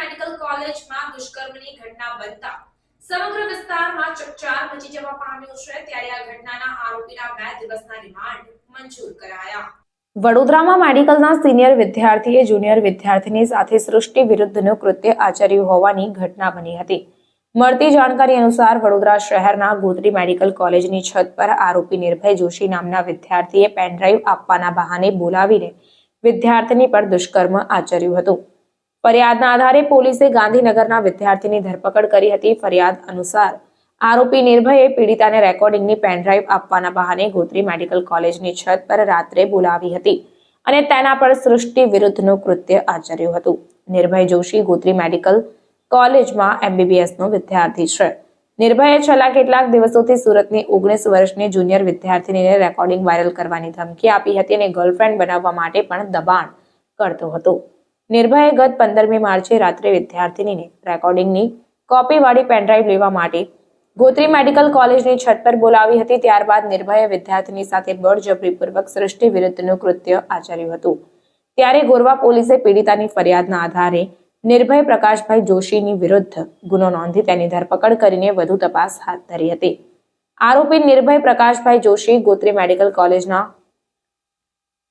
Medical કોલેજમાં દુષ્કર્મની ઘટના બનતા સમગ્ર વિસ્તારમાં ચકચાર મચી જવા પામ્યો છે. ત્યારે આ ઘટનાના આરોપીના બે દિવસના રિમાન્ડ મંજૂર કરાયા. વડોદરામાં મેડિકલના સિનિયર વિદ્યાર્થીએ જુનિયર વિદ્યાર્થીની સાથે સૃષ્ટિ વિરુદ્ધનું કૃત્ય આચર્યું હોવાની ઘટના બની હતી. મળતી જાણકારી અનુસાર વડોદરા શહેરના ગોત્રી મેડિકલ કોલેજની છત પર આરોપી નિર્ભય જોશી નામના વિદ્યાર્થીએ પેનડ્રાઈવ આપવાના બહાને બોલાવીને વિદ્યાર્થીની પર દુષ્કર્મ આચર્યું હતું. ફરિયાદના આધારે પોલીસે ગાંધીનગરના વિદ્યાર્થીની ધરપકડ કરી હતી. ફરિયાદ અનુસાર આરોપી નિર્ભયે પીડિતાને રેકોર્ડિંગની પેનડ્રાઈવ આપવાના બહાને ગોત્રી મેડિકલ કોલેજની છત પર રાત્રે બોલાવી હતી અને તેના પર સૃષ્ટિ વિરુદ્ધનું કૃત્ય આચર્યું હતું. નિર્ભય જોશી ગોત્રી મેડિકલ કોલેજમાં એમબીબીએસનો વિદ્યાર્થી છે. નિર્ભયે છેલ્લા કેટલાક દિવસોથી સુરતની ઓગણીસ વર્ષની જુનિયર વિદ્યાર્થીનીને રેકોર્ડિંગ વાયરલ કરવાની ધમકી આપી હતી અને ગર્લફ્રેન્ડ બનાવવા માટે પણ દબાણ કરતો હતો. નિર્ભયે ગત પંદરમી માર્ચે રાત્રે વિદ્યાર્થીનીને રેકોર્ડિંગની કોપીવાળી પેનડ્રાઈવ લેવા માટે ગોત્રી મેડિકલ કોલેજની છત પર બોલાવી હતી. ત્યારબાદ નિર્ભયે વિદ્યાર્થીની સાથે બળજબરીપૂર્વક સૃષ્ટિ વિરુદ્ધનું કૃત્ય આચર્યું હતું. ત્યારે ગોરવા પોલીસે પીડિતાની ફરિયાદના આધારે નિર્ભય પ્રકાશભાઈ જોશીની વિરુદ્ધ ગુનો નોંધી તેની ધરપકડ કરીને વધુ તપાસ હાથ ધરી હતી. આરોપી નિર્ભય પ્રકાશભાઈ જોશી ગોત્રી મેડિકલ કોલેજના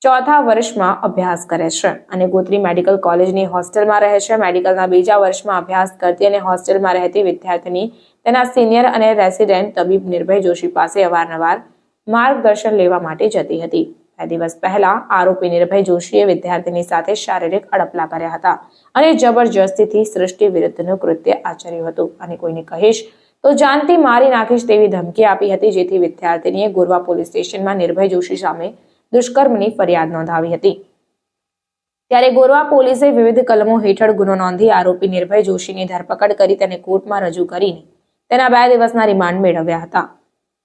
ચોથા વર્ષમાં અભ્યાસ કરે છે અને ગોત્રી મેડિકલ કોલેજની હોસ્ટેલમાં રહે છે. મેડિકલના બીજા વર્ષમાં અભ્યાસ કરતી અને હોસ્ટેલમાં રહેતી વિદ્યાર્થીની તેના સિનિયર અને રેસિડેન્ટ તબીબ નિર્ભય જોશી પાસે અવારનવાર માર્ગદર્શન લેવા માટે જતી હતી. બે દિવસ પહેલા આરોપી નિર્ભય જોશીએ વિદ્યાર્થીની સાથે શારીરિક અડપલા કર્યા હતા અને જબરજસ્તીથી સૃષ્ટિ વિરુદ્ધનું કૃત્ય આચર્યું હતું. અને કોઈને કહીશ, તો જાનથી મારી નાખીશ તેવી ધમકી આપી હતી, જેથી વિદ્યાર્થીનીએ ગોરવા પોલીસ સ્ટેશનમાં નિર્ભય જોશી સામે દુષ્કર્મની ફરિયાદ નોંધાવી હતી. ત્યારે ગોરવા પોલીસે વિવિધ કલમો હેઠળ ગુનો નોંધી આરોપી નિર્ભય જોશીની ધરપકડ કરી તેને કોર્ટમાં રજૂ કરીને તેના બે દિવસના રિમાન્ડ મેળવ્યા હતા.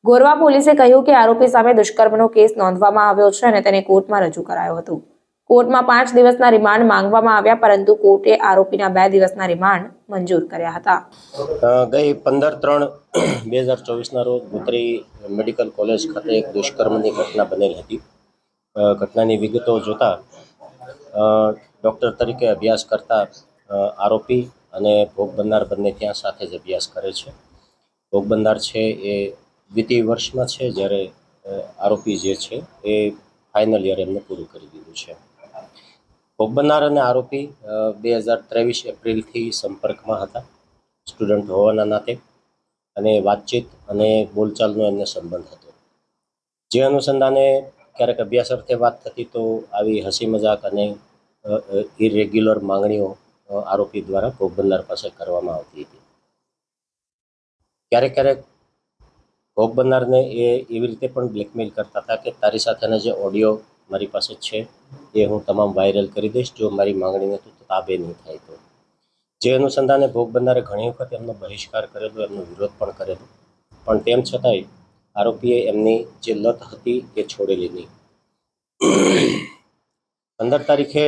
ગોરવા પોલીસે કહ્યું કે આરોપી સામે દુષ્કર્મનો કેસ નોંધવામાં આવ્યો છે અને તેને કોર્ટમાં રજૂ કરાયો હતો. કોર્ટમાં પાંચ દિવસના રિમાન્ડ માંગવામાં આવ્યા, પરંતુ કોર્ટે આરોપીના બે દિવસના રિમાન્ડ મંજૂર કર્યા હતા. ગઈ પંદર ત્રણ બે હજાર ચોવીસના રોજ ગોત્રી મેડિકલ કોલેજ ખાતે એક દુષ્કર્મની ઘટના બનેલી હતી. ઘટનાની વિગતો જોતા ડૉક્ટર તરીકે અભ્યાસ કરતા આરોપી અને ભોગ બનનાર બંને ત્યાં સાથે જ અભ્યાસ કરે છે. ભોગ બનનાર છે એ દ્વિતીય વર્ષમાં છે, જ્યારે આરોપી જે છે એ ફાઇનલ યર એમને પૂરું કરી દીધું છે. ભોગ બનનાર અને આરોપી બે હજાર ત્રેવીસ એપ્રિલથી સંપર્કમાં હતા, સ્ટુડન્ટ હોવાના નાતે, અને વાતચીત અને બોલચાલનો એમને સંબંધ હતો. જે અનુસંધાને ક્યારેક અભ્યાસ અર્થે વાત થતી તો આવી હસી મજાક અને ઇરેગ્યુલર માંગણીઓ આરોપી દ્વારા ભોગ બનનાર પાસે કરવામાં આવતી હતી. ક્યારેક ક્યારેક ભોગ બનનારને એ એવી રીતે પણ બ્લેકમેલ કરતા હતા કે તારી સાથેના જે ઓડિયો મારી પાસે છે, એ હું તમામ વાયરલ કરી દઈશ, જો મારી માંગણીને તું તાબે નહીં થાય તો. જે અનુસંધાને ભોગ બનનારે ઘણી વખત એમનો બહિષ્કાર કરેલો, એમનો વિરોધ પણ કરેલો. પણ તેમ છતાંય આરોપીએ એમની જે લત હતી એ છોડેલી નહીં. પંદર તારીખે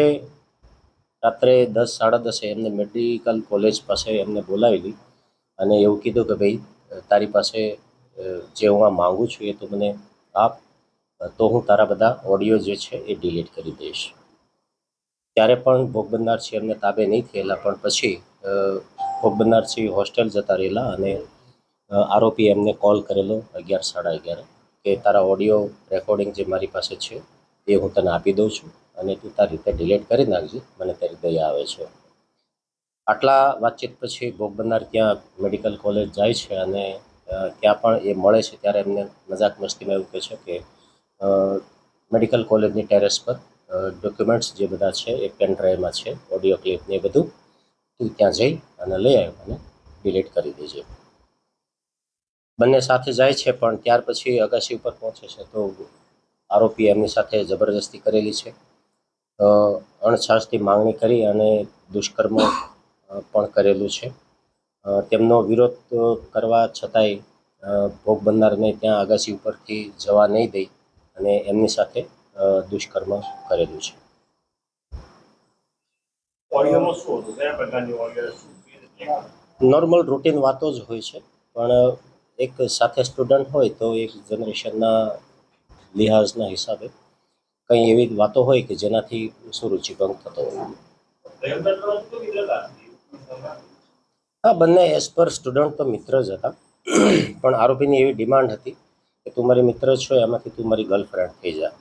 રાત્રે દસ, સાડા દસે એમને મેડિકલ કોલેજ પાસે એમને બોલાવેલી અને એવું કીધું કે ભાઈ, તારી પાસે જે હું આ માગું છું એ તું મને આપ, તો હું તારા બધા ઓડિયો જે છે એ ડિલીટ કરી દઈશ. ત્યારે પણ ભોગ બનનાર એમને તાબે નહીં થયેલા, પણ પછી ભોગ બનનાર હોસ્ટેલ જતા રહેલા અને આરોપીએ એમને કોલ કરેલો અગિયાર સાડા અગિયારે કે તારા ઓડિયો રેકોર્ડિંગ જે મારી પાસે છે એ હું તને આપી દઉં છું અને તું તારી રીતે ડિલેટ કરી નાખજે, મને તારી દયા આવે છે. આટલા વાતચીત પછી ભોગ બનનાર ત્યાં મેડિકલ કોલેજ જાય છે અને ત્યાં પણ એ મળે છે ત્યારે એમને મજાક મસ્તીમાં એવું કહે છે કે મેડિકલ કોલેજની ટેરેસ પર ડોક્યુમેન્ટ્સ જે બધા છે એ પેન ડ્રાઈવમાં છે, ઓડિયો ક્લિપ ને એ બધું તું ત્યાં જઈ અને લઈ આવ્યો અને ડિલીટ કરી દેજે. બંને સાથે જાય છે પણ ત્યાર પછી અગાસી ઉપર પહોંચે છે. તો આરોપી એમની સાથે જબરજસ્તી કરેલી છે. અણછાસથી માંગણી કરી અને દુષ્કર્મ પણ કરેલું છે. તેમનો વિરોધ કરવા છતાંય ભોગ બનનારને ત્યાં અગાસી ઉપરથી જવા નહીં દઈ અને એમની સાથે દુષ્કર્મ કરેલું છે. નોર્મલ રૂટીન વાતો જ હોય છે પણ એક સાથે સ્ટુડન્ટ હોય તો એક જનરેશનના લિહાઝના હિસાબે કંઈ એવી વાતો હોય કે જેનાથી સુરુચિભંગ થતો હોય. હા, બંને એઝ પર સ્ટુડન્ટ તો મિત્ર જ હતા. પણ આરોપીની એવી ડિમાન્ડ હતી કે તું મારી મિત્ર છો, એમાંથી તું મારી ગર્લફ્રેન્ડ થઈ જા.